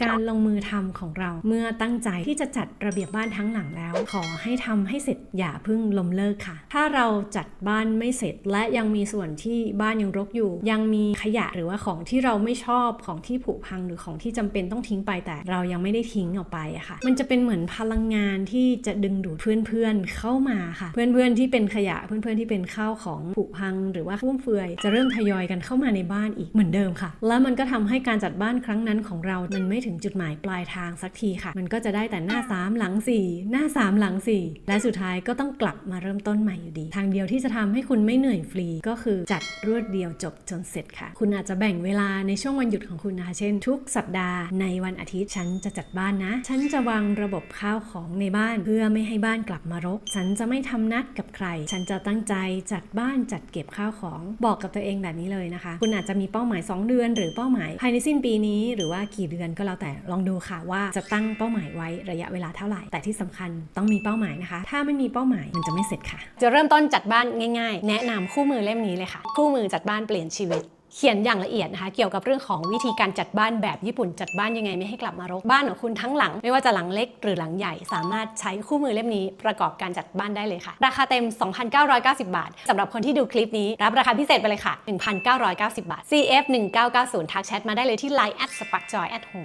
การลงมือทำของเราเมื่อตั้งใจที่จะจัดระเบียบบ้านทั้งหลังแล้ว ขอให้ทำให้เสร็จอย่าเพิ่งล้มเลิกค่ะ ถ้าเราจัดบ้านไม่เสร็จ และยังมีส่วนที่บ้านยังรกอยู่ ยังมีขยะหรือว่าของที่เราไม่ชอบของที่ผุพังหรือของที่จำเป็นต้องทิ้งไปแต่เรายังไม่ได้ทิ้งออกไปอะค่ะ มันจะเป็นเหมือนพลังงานที่จะดึงดูดเพื่อนๆเข้ามาค่ะ เพื่อนๆที่เป็นขยะเพื่อนๆที่เป็นข้าวของผุพัง หรือว่าฟุ่มเฟือย จะเริ่มทยอยกันเข้ามาในบ้านอีกเหมือนเดิมค่ะ แล้วมันก็ทำให้การจัดบ้านครั้งนั้นของเรามันไม่ถึงจุดหมายปลายทางสักทีค่ะ มันก็จะได้แต่หน้า 3 หลัง 4 หน้า 3 หลัง 4 และสุดท้ายก็ต้องกลับมาเริ่มต้นใหม่อยู่ดี ทางเดียวที่จะทำให้คุณไม่เหนื่อยฟรีก็คือจัดรวดเดียวจบจนเสร็จค่ะ คุณอาจจะแบ่งเวลาในช่วงวันหยุดของคุณนะคะ เช่น ทุกสัปดาห์ในวันอาทิตย์ฉันจะจัดบ้านนะ ฉันจะวางระบบข้าวของในบ้านเพื่อไม่ให้บ้านกลับมารก ฉันจะไม่ทำนัดกับใคร ฉันจะตั้งใจจัดบ้านจัดเก็บข้าวของบอกกับตัวเองแบบนี้เลยนะคะ คุณอาจจะมีเป้าหมาย 2 เดือน หรือเป้าหมายภายในสิ้นปีนี้ หรือว่ากี่เดือนก็แล้วแต่ลองดูค่ะว่าจะตั้งเป้าหมายไว้ระยะเวลาเท่าไหร่ แต่ที่สำคัญต้องมีเป้าหมายนะคะ ถ้าไม่มีเป้าหมายมันจะไม่เสร็จค่ะ จะเริ่มต้นจัดบ้านง่ายๆ แนะนำคู่มือเล่มนี้เลยค่ะ คู่มือจัดบ้านเปลี่ยนชีวิตเขียนอย่างละเอียดนะคะเกี่ยวกับเรื่องของวิธีการจัดบ้านแบบญี่ปุ่นจัดบ้านยังไงไม่ให้กลับมารกบ้านของคุณทั้งหลัง ไม่ว่าจะหลังเล็กหรือหลังใหญ่ สามารถใช้คู่มือเล่มนี้ประกอบการจัดบ้านได้เลยค่ะ ราคาเต็ม 2,990 บาทสำหรับคนที่ดูคลิปนี้ รับราคาพิเศษไปเลยค่ะ 1,990 บาท CF 1990ทักแชทมาได้เลยที่ Line at sparkjoy at home